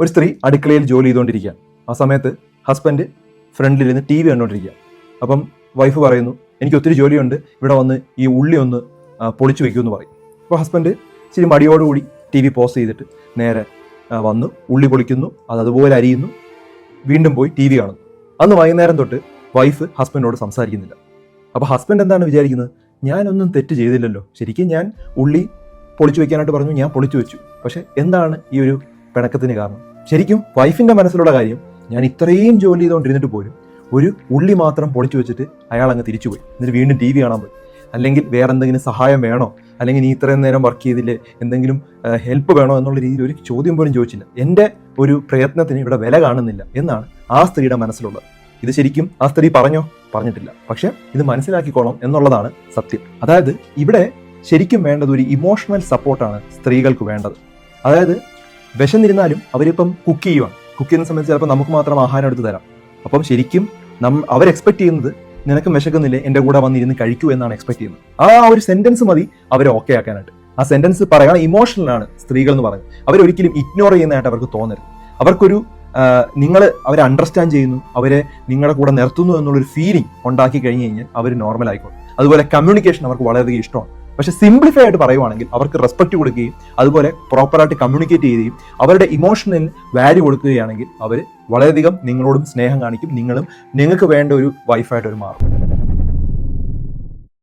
ഒരു സ്ത്രീ അടുക്കളയിൽ ജോലി ചെയ്തുകൊണ്ടിരിക്കുക. ആ സമയത്ത് ഹസ്ബൻഡ് ഫ്രണ്ടിലിരുന്ന് ടി വി കണ്ടുകൊണ്ടിരിക്കുക അപ്പം വൈഫ് പറയുന്നു എനിക്ക് ഒത്തിരി ജോലിയുണ്ട് ഇവിടെ വന്ന് ഈ ഉള്ളി ഒന്ന് പൊളിച്ചു വെക്കുമെന്ന് പറയും. അപ്പോൾ ഹസ്ബൻഡ് ഇച്ചിരി മടിയോടുകൂടി ടി വി പോസ് ചെയ്തിട്ട് നേരെ വന്ന് ഉള്ളി പൊളിക്കുന്നു അത് അതുപോലെ അരിയുന്നു. വീണ്ടും പോയി ടി വി കാണുന്നു. അന്ന് വൈകുന്നേരം തൊട്ട് വൈഫ് ഹസ്ബൻഡിനോട് സംസാരിക്കുന്നില്ല. അപ്പോൾ ഹസ്ബൻഡ് എന്താണ് വിചാരിക്കുന്നത്? ഞാനൊന്നും തെറ്റ് ചെയ്തില്ലല്ലോ. ശരിക്കും ഞാൻ ഉള്ളി പൊളിച്ചു വെക്കാനായിട്ട് പറഞ്ഞു ഞാൻ പൊളിച്ചു വെച്ചു. പക്ഷേ എന്താണ് ഈ ഒരു പിണക്കത്തിന് കാരണം? ശരിക്കും വൈഫിന്റെ മനസ്സിലുള്ള കാര്യം ഞാൻ ഇത്രയും ജോലി ചെയ്തുകൊണ്ടിരുന്നിട്ട് പോലും ഒരു ഉള്ളി മാത്രം പൊളിച്ചു വെച്ചിട്ട് അയാൾ അങ്ങ് തിരിച്ചുപോയി. എന്നിട്ട് വീണ്ടും ടി വി കാണാൻ പോയി. അല്ലെങ്കിൽ വേറെ എന്തെങ്കിലും സഹായം വേണോ? അല്ലെങ്കിൽ നീ ഇത്രയും നേരം വർക്ക് ചെയ്തില്ലേ? എന്തെങ്കിലും ഹെൽപ്പ് വേണോ എന്നുള്ള രീതിയിൽ ഒരു ചോദ്യം പോലും ചോദിച്ചില്ല. എന്റെ ഒരു പ്രയത്നത്തിന് ഇവിടെ വില കാണുന്നില്ല എന്നാണ് ആ സ്ത്രീയുടെ മനസ്സിലുള്ളത്. ഇത് ശരിക്കും ആ സ്ത്രീ പറഞ്ഞോ? പറഞ്ഞിട്ടില്ല. പക്ഷെ ഇത് മനസ്സിലാക്കിക്കോണം എന്നുള്ളതാണ് സത്യം. അതായത് ഇവിടെ ശരിക്കും വേണ്ടത് ഒരു ഇമോഷണൽ സപ്പോർട്ടാണ് സ്ത്രീകൾക്ക് വേണ്ടത്. അതായത് വിശന്നിരുന്നാലും അവരിപ്പം കുക്ക് ചെയ്യുവാണ്. കുക്ക് ചെയ്യുന്ന സമയത്ത് ചിലപ്പോൾ നമുക്ക് മാത്രം ആഹാരം എടുത്ത് തരാം. അപ്പം ശരിക്കും നം അവർ എക്സ്പെക്ട് ചെയ്യുന്നത് നിനക്ക് വിശക്കുന്നില്ലേ എന്റെ കൂടെ വന്നിരുന്ന് കഴിക്കൂ എന്നാണ് എക്സ്പെക്ട് ചെയ്യുന്നത്. ആ ഒരു സെന്റൻസ് മതി അവരെ ഓക്കെ ആക്കാനായിട്ട്. ആ സെന്റൻസ് പറയാൻ ഇമോഷണലാണ് സ്ത്രീകൾ എന്ന് പറയുന്നത്. അവരൊരിക്കലും ഇഗ്നോർ ചെയ്യുന്നതായിട്ട് അവർക്ക് തോന്നരുത്. അവർക്കൊരു നിങ്ങൾ അവരെ അണ്ടർസ്റ്റാൻഡ് ചെയ്യുന്നു അവരെ നിങ്ങളുടെ കൂടെ നിർത്തുന്നു എന്നുള്ളൊരു ഫീലിംഗ് ഉണ്ടാക്കി കഴിഞ്ഞ് കഴിഞ്ഞാൽ അവർ നോർമൽ ആയിക്കോളും. അതുപോലെ കമ്മ്യൂണിക്കേഷൻ അവർക്ക് വളരെയധികം ഇഷ്ടമാണ്. പക്ഷെ സിംപ്ലിഫൈ ആയിട്ട് പറയുവാണെങ്കിൽ അവർക്ക് റെസ്പെക്ട് കൊടുക്കുകയും അതുപോലെ പ്രോപ്പറായിട്ട് കമ്മ്യൂണിക്കേറ്റ് ചെയ്യുകയും അവരുടെ ഇമോഷണൽ വാല്യൂ കൊടുക്കുകയാണെങ്കിൽ അവർ വളരെയധികം നിങ്ങളോടും സ്നേഹം കാണിക്കും നിങ്ങളും നിങ്ങൾക്ക് വേണ്ട ഒരു വൈഫായിട്ട് ഒരു മാറും.